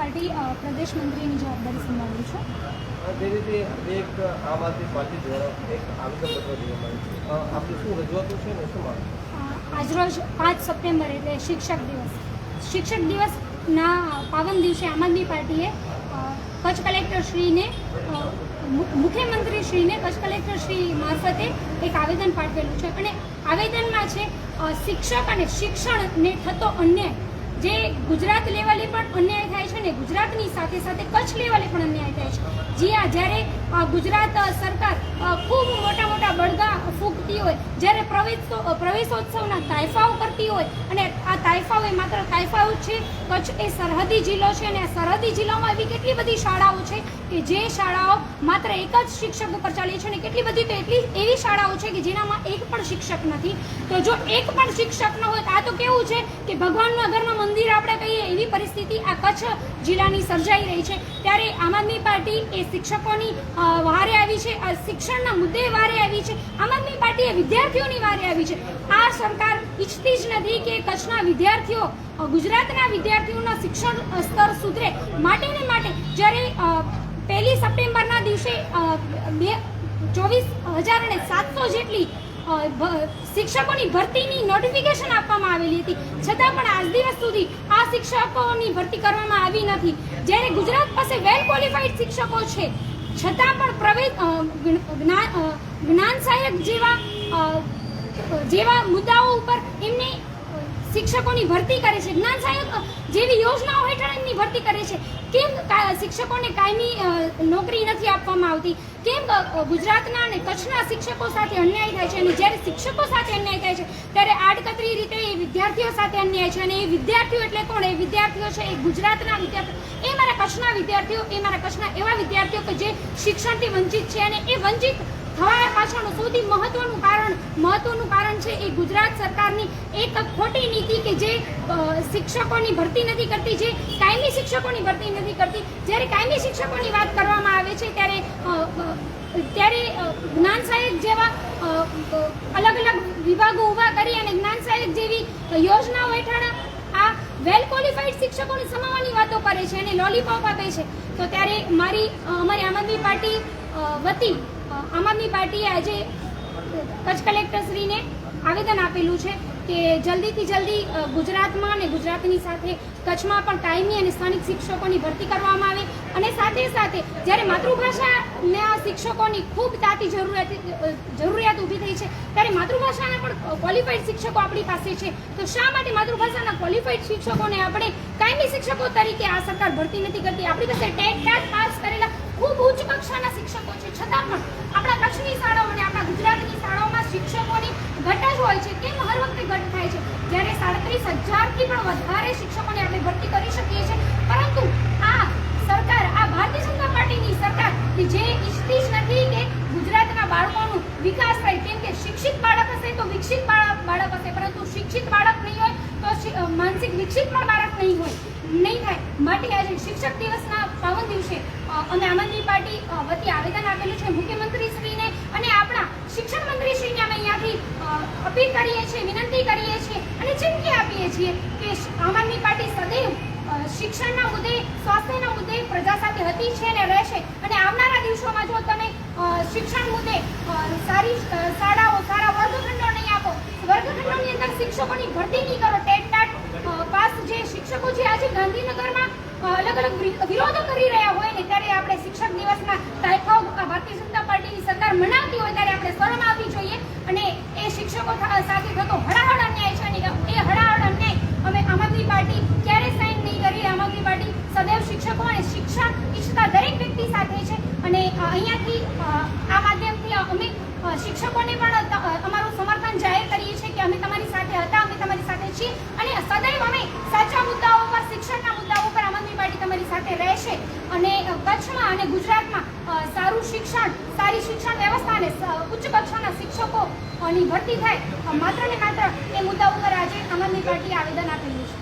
Party પ્રદેશ મંત્રીની જવાબદારી સંભાળું છું? જે રીતે એક આમ આદમી પાર્ટી દ્વારા એક આવેદનપત્ર દેવામાં આવ્યું છે. અ, શું રજૂઆતો છે ને શું આજરોજ પાંચ સપ્ટેમ્બર એટલે શિક્ષક દિવસ. શિક્ષક દિવસના પાવન દિવસે આમ આદમી પાર્ટીએ કચ્છ કલેક્ટરશ્રીને મુખ્યમંત્રીશ્રીને કચ્છ કલેક્ટરશ્રી મારફતે એક આવેદન પાઠવેલું છે. અને આવેદનમાં છે શિક્ષક અને શિક્ષણને થતો અન્યાય જે ગુજરાત લેવલે પણ અન્યાય થાય છે ને ગુજરાતની સાથે સાથે કચ્છ લેવલે પણ અન્યાય થાય છે. જ્યાં જ્યારે ગુજરાત સરકાર અ, ખૂબ મોટા મોટા બળગા ફૂંકતી હોય જ્યારે પ્રવેશ પ્રવેશોત્સવના તાઇફાઓ કરતી હોય અને આ તાઇફાઓ એ માત્ર તાઇફાઓ છે, કચ્છ એ સરહદી જિલ્લો છે અને સરહદી જિલ્લામાં એવી કેટલી બધી શાળાઓ છે કે જે શાળાઓ માત્ર એક જ શિક્ષક ઉપર ચાલે છે અને કેટલી બધી તો એટલી એવી શાળાઓ છે કે જેનામાં એક પણ શિક્ષક નથી. તો જો એક પણ શિક્ષક ન હોય આ તો કેવું છે કે ભગવાનના ઘરમાં મંદિર આપણે કહીએ એવી પરિસ્થિતિ આ કચ્છ જિલ્લાની સર્જાઈ રહી છે. ત્યારે આમ આદમી પાર્ટી એ શિક્ષકોની વારે આવી છે શિક્ષણના મુદ્દે વારે આવી છે, આમ આદમી પાર્ટી એ વિદ્યાર્થીઓની વારે આવી છે. આ સરકાર ઈચ્છતી જ નથી કે કચ્છના વિદ્યાર્થીઓ ગુજરાતના વિદ્યાર્થીઓના શિક્ષણ સ્તર સુધરે માટે ને માટે જ્યારે પહેલી સપ્ટેમ્બરના દિવસે બે, ચોવીસ હજાર અને સાતસો જેટલી શિક્ષકોની ભરતીની નોટિફિકેશન આપવામાં આવેલી હતી. છતાં પણ આજ દિવસ સુધી આ શિક્ષકોની ભરતી કરવામાં આવી નથી. જ્યારે ગુજરાત પાસે વેલ ક્વોલિફાઈડ શિક્ષકો છે, છતાં પણ પ્રવેશ જ્ઞાન સહાયક જેવા જેવા મુદ્દાઓ ઉપર એમને શિક્ષકોની ભરતી કરે છે. જ્ઞાન સહાયક જેવી યોજનાઓ હેઠળ એમની ભરતી કરે છે. કેમ શિક્ષકોને કાયમી નોકરી નથી આપવામાં આવતી? કેમ ગુજરાતના અને કચ્છના શિક્ષકો સાથે અન્યાય થાય છે? અને જ્યારે શિક્ષકો સાથે અન્યાય થાય છે, ત્યારે આડકતરી રીતે એ વિદ્યાર્થીઓ સાથે અન્યાય છે. અને એ વિદ્યાર્થીઓ એટલે કોણ? એ વિદ્યાર્થીઓ છે, એ ગુજરાતના વિદ્યાર્થીઓ. એ મારા કચ્છના વિદ્યાર્થીઓ, એ મારા કચ્છના એવા વિદ્યાર્થીઓ કે જે શિક્ષણથી વંચિત છે અને એ વંચિત થવા પાછળનું સૌથી મહત્વનું કારણ મહત્વનું કારણ છે એ ગુજરાત સરકારની એક ખોટી નીતિ કે જે શિક્ષકોની ભરતી નથી કરતી, જે કાયમી શિક્ષકોની ભરતી નથી કરતી. જ્યારે કાયમી શિક્ષકોની વાત કરવામાં આવે છે, ત્યારે ત્યારે જ્ઞાન સહાયક જેવા અલગ અલગ વિભાગો ઊભા કરી અને જ્ઞાન સહાયક જેવી યોજનાઓ હેઠળ આ વેલ ક્વોલિફાઈડ શિક્ષકોને સમાવવાની વાતો કરે છે અને લોલીપોપ આપે છે. તો ત્યારે મારી અમારી આમ આદમી પાર્ટી વતી આમ આદમી પાર્ટીએ આજે કચ્છ કલેક્ટરશ્રીને આવેદન આપેલું છે. કે જલ્દીથી જલ્દી ગુજરાતમાં અને ગુજરાતની સાથે કચ્છમાં પણ કાયમી અને સ્થાનિક શિક્ષકોની ભરતી કરવામાં આવે અને સાથે સાથે જ્યારે માતૃભાષાના શિક્ષકોની ખૂબ તાતી જરૂરિયાત જરૂરિયાત ઊભી થઈ છે, ત્યારે માતૃભાષાના પણ ક્વોલિફાઈડ શિક્ષકો આપણી પાસે છે. તો શા માટે માતૃભાષાના ક્વોલિફાઈડ શિક્ષકોને આપણે કાયમી શિક્ષકો તરીકે આ સરકાર ભરતી નથી કરતી? આપણી પાસે ટેટ ટાટ પાસ કરેલા ખૂબ ઉચ્ચ કક્ષાના શિક્ષકો છે. છતાં પણ આપણા કચ્છની શાળાઓ અને આપણા ગુજરાતની શાળાઓમાં શિક્ષકોની ઘટ જ હોય છે, કેમ હર વખતે ઘટ થાય છે? જ્યારે સાડત્રીસ હજારથી પણ વધારે શિક્ષકોને આપણે ભરતી કરી શકીએ છીએ. પરંતુ આ સરકાર, આ ભારતીય જનતા પાર્ટીની સરકાર કે જે ઈચ્છતી જ નથી કે ગુજરાતના બાળકોનું વિકાસ થાય, કેમ કે શિક્ષિત બાળક હશે તો વિકસિત બાળક બાળક હશે. પરંતુ શિક્ષિત બાળક નહીં હોય તો માનસિક વિકસિત પણ બાળક નહીં હોય, નહીં થાય. માટે આજે શિક્ષક દિવસના પાવન દિવસે અને આમ આદમી પાર્ટી વતી આવેદન આપેલું છે મુખ્યમંત્રીશ્રીને અને આપણા શિક્ષણ મંત્રીશ્રીને અમે અહીંયાથી અ, અપીલ કરીએ છીએ, વિનંતી કરીએ છીએ અને ચીમકી આપીએ છીએ કે આમ આદમી પાર્ટી સદૈવ શિક્ષણના મુદ્દે, સ્વાસ્થ્યના મુદ્દે પ્રજા સાથે હતી છે અને રહેશે. અને આવનારા દિવસોમાં જો તમે શિક્ષણ મુદ્દે સારી શાળાઓ, સારા વર્ગખંડો નહીં આપો વર્ગખંડોની અંદર શિક્ષકોની ભરતી નહીં કરો. ટાટ પાસ જે શિક્ષકો જે આજે ગાંધીનગરમાં અલગ અલગ વિરોધો કરી રહ્યા હોય શિક્ષકોને પણ અમારું સમર્થન જાહેર કરીએ છીએ કે અમે તમારી સાથે હતા, અમે તમારી સાથે છીએ અને સદૈવ અમે સાચા મુદ્દાઓ પર, શિક્ષણના મુદ્દાઓ પર આમ પાર્ટી તમારી સાથે રહેશે અને કચ્છમાં અને ગુજરાતમાં સારું શિક્ષણ, સારી શિક્ષણ વ્યવસ્થાને ઉચ્ચ કક્ષાના શિક્ષકોની ભરતી થાય માત્ર ને માત્ર એ મુદ્દા ઉપર આજે આમ આદમી પાર્ટીએ આવેદન આપેલું છે.